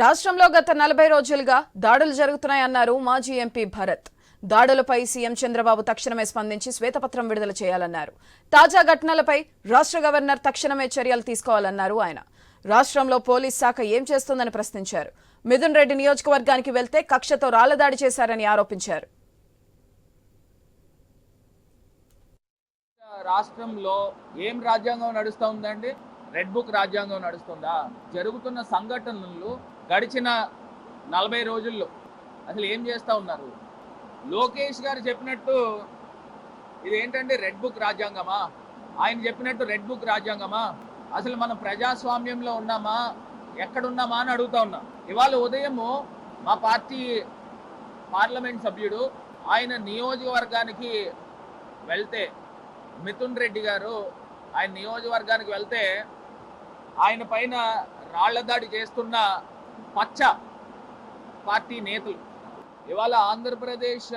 రాష్ట్రంలో గత నలభై రోజులుగా దాడులు జరుగుతున్నాయన్నారు మాజీ ఎంపీ భరత్. దాడులపై సీఎం చంద్రబాబు తక్షణమే స్పందించి శ్వేతపత్రం విడుదల చేయాలన్నారు. తాజా ఘటనలపై రాష్ట్ర గవర్నర్ తక్షణమే చర్యలు తీసుకోవాలన్నారు ఆయన. రాష్ట్రంలో పోలీస్ శాఖ ఏం చేస్తోందని ప్రశ్నించారు. మిథున్ రెడ్డి నియోజకవర్గానికి వెళ్తే కక్షతో రాళ్ళదాడి చేశారని ఆరోపించారు. రాష్ట్రంలో ఏం రాజ్యాంగం నడుస్తూ ఉందండి? రెడ్ బుక్ రాజ్యాంగం నడుస్తుందా? జరుగుతున్న సంఘటనలు గడిచిన నలభై రోజుల్లో. అసలు ఏం చేస్తూ ఉన్నారు? లోకేష్ గారు చెప్పినట్టు ఇది ఏంటంటే రెడ్ బుక్ రాజ్యాంగమా? ఆయన చెప్పినట్టు రెడ్ బుక్ రాజ్యాంగమా? అసలు మనం ప్రజాస్వామ్యంలో ఉన్నామా? ఎక్కడున్నామా అని అడుగుతా ఉన్నాం. ఇవాళ ఉదయము మా పార్టీ పార్లమెంట్ సభ్యుడు ఆయన నియోజకవర్గానికి వెళ్తే మిథున్ రెడ్డి గారు ఆయన నియోజకవర్గానికి వెళ్తే ఆయన పైన రాళ్ళ దాడి చేస్తున్న పచ్చ పార్టీ నేతలు. ఇవాళ ఆంధ్రప్రదేశ్